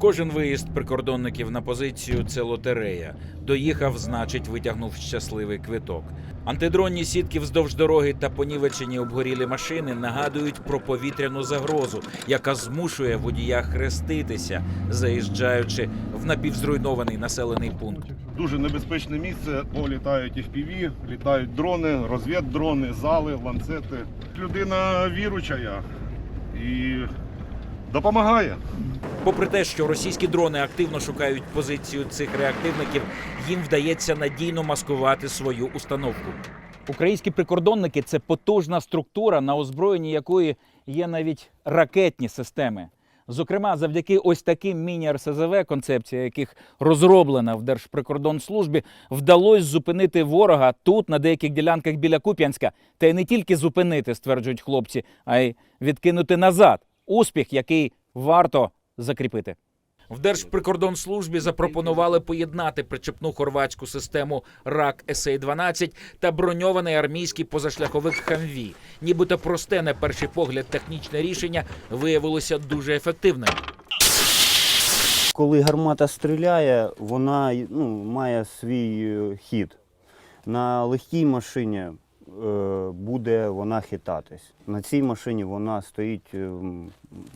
Кожен виїзд прикордонників на позицію це лотерея. Доїхав, значить, витягнув щасливий квиток. Антидронні сітки вздовж дороги та понівечені обгорілі машини нагадують про повітряну загрозу, яка змушує водія хреститися, заїжджаючи в напівзруйнований населений пункт. Дуже небезпечне місце, бо літають FPV, літають дрони, розвіддрони, зали, ланцети. Людина віручая і допомагає. Попри те, що російські дрони активно шукають позицію цих реактивників, їм вдається надійно маскувати свою установку. Українські прикордонники це потужна структура, на озброєнні якої є навіть ракетні системи. Зокрема, завдяки ось таким міні-РСЗВ, концепція яких розроблена в Держприкордонслужбі, вдалося зупинити ворога тут, на деяких ділянках біля Куп'янська. Та й не тільки зупинити, стверджують хлопці, а й відкинути назад. Успіх, який варто закріпити. В Держприкордонслужбі запропонували поєднати причепну хорватську систему РАК СА-12 та броньований армійський позашляховик Хамві. Нібито просте на перший погляд технічне рішення виявилося дуже ефективним. Коли гармата стріляє, вона ну, має свій е, хід. На легкій машині буде вона хитатись. На цій машині вона стоїть е,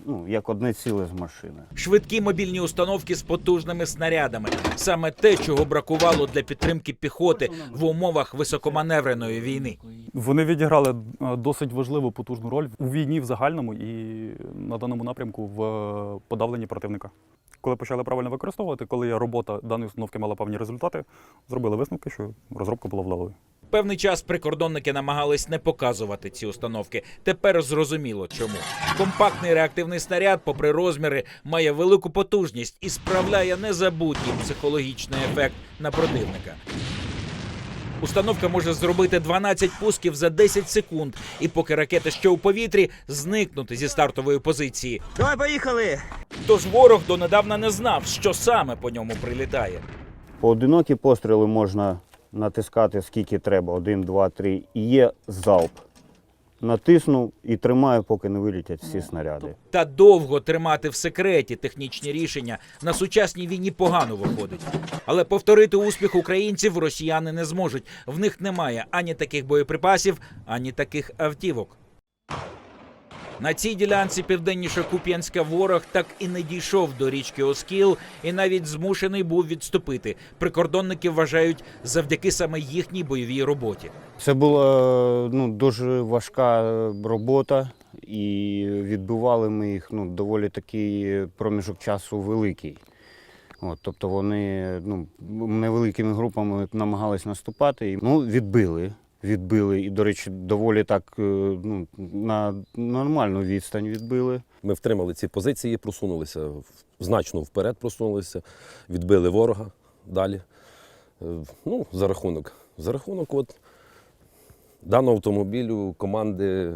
ну, як одне ціле з машини. Швидкі мобільні установки з потужними снарядами саме те, чого бракувало для підтримки піхоти в умовах високоманевреної війни. Вони відіграли е, досить важливу потужну роль у війні в загальному і на даному напрямку в е, подавленні противника. Коли почали правильно використовувати, коли робота даної установки мала певні результати, зробили висновки, що розробка була вдалою. Певний час прикордонники намагались не показувати ці установки. Тепер зрозуміло чому. Компактний реактивний снаряд, попри розміри, має велику потужність і справляє незабутній психологічний ефект на противника. Установка може зробити 12 пусків за 10 секунд, і поки ракети ще у повітрі, зникнути зі стартової позиції. Давай, поїхали! Тож ворог донедавна не знав, що саме по ньому прилітає. Поодинокі постріли можна натискати скільки треба, один, два, три. І є залп. Натиснув і тримаю, поки не вилітять всі снаряди. Та довго тримати в секреті технічні рішення на сучасній війні погано виходить. Але повторити успіх українців росіяни не зможуть. В них немає ані таких боєприпасів, ані таких автівок. На цій ділянці південніше Куп'янська ворог так і не дійшов до річки Оскіл і навіть змушений був відступити. Прикордонники вважають завдяки саме їхній бойовій роботі. Це була ну, дуже важка е, робота, і відбивали ми їх ну, доволі такий проміжок часу великий. От, тобто вони ну, невеликими групами намагались наступати. Ну, відбили. Відбили. І, до речі, доволі так е, ну, на нормальну відстань відбили. Ми втримали ці позиції, просунулися значно вперед, просунулися, відбили ворога далі. Е, Ну, за рахунок. За рахунок от даного автомобілю, команди,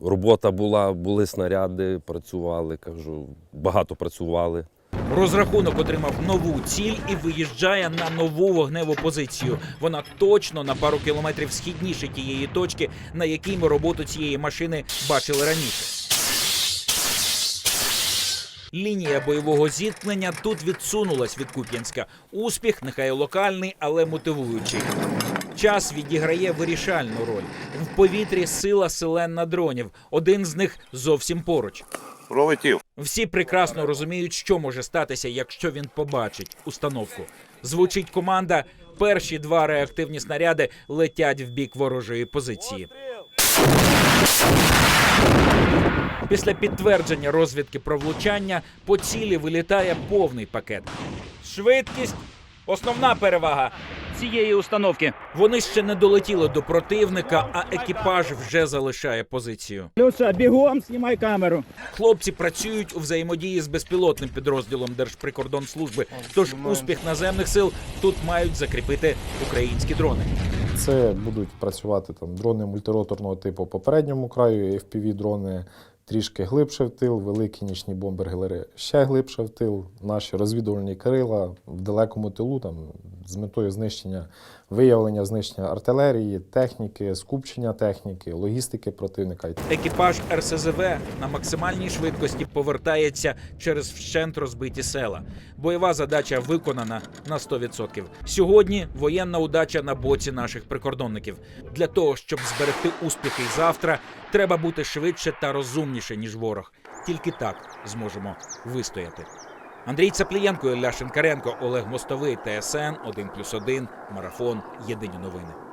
робота була, були снаряди, працювали, кажу, багато працювали. Розрахунок отримав нову ціль і виїжджає на нову вогневу позицію. Вона точно на пару кілометрів східніше тієї точки, на якій ми роботу цієї машини бачили раніше. Лінія бойового зіткнення тут відсунулась від Куп'янська. Успіх, нехай локальний, але мотивуючий. Час відіграє вирішальну роль. В повітрі сила селен на дронів. Один з них зовсім поруч. Пролетів. Всі прекрасно розуміють, що може статися, якщо він побачить установку. Звучить команда. Перші два реактивні снаряди летять в бік ворожої позиції. Після підтвердження розвідки про влучання по цілі вилітає повний пакет. Швидкість основна перевага цієї установки. Вони ще не долетіли до противника, а екіпаж вже залишає позицію. Люша, бігом, знімай камеру. Хлопці працюють у взаємодії з безпілотним підрозділом Держприкордонслужби. Тож успіх наземних сил тут мають закріпити українські дрони. Це будуть працювати там дрони мультироторного типу по передньому краю, fpv дрони трішки глибше в тил, великі нічні бомбергелери ще глибше в тил. Наші розвідувальні крила в далекому тилу, там з метою знищення, виявлення знищення артилерії, техніки, скупчення техніки, логістики противника. Екіпаж РСЗВ на максимальній швидкості повертається через вщент розбиті села. Бойова задача виконана на 100%. Сьогодні воєнна удача на боці наших прикордонників. Для того щоб зберегти успіхи завтра, треба бути швидше та розумніше ніж ворог. Тільки так зможемо вистояти. Андрій Цаплієнко, Ілля Шинкаренко, Олег Мостовий, ТСН 1+,1, Марафон. Єдині новини.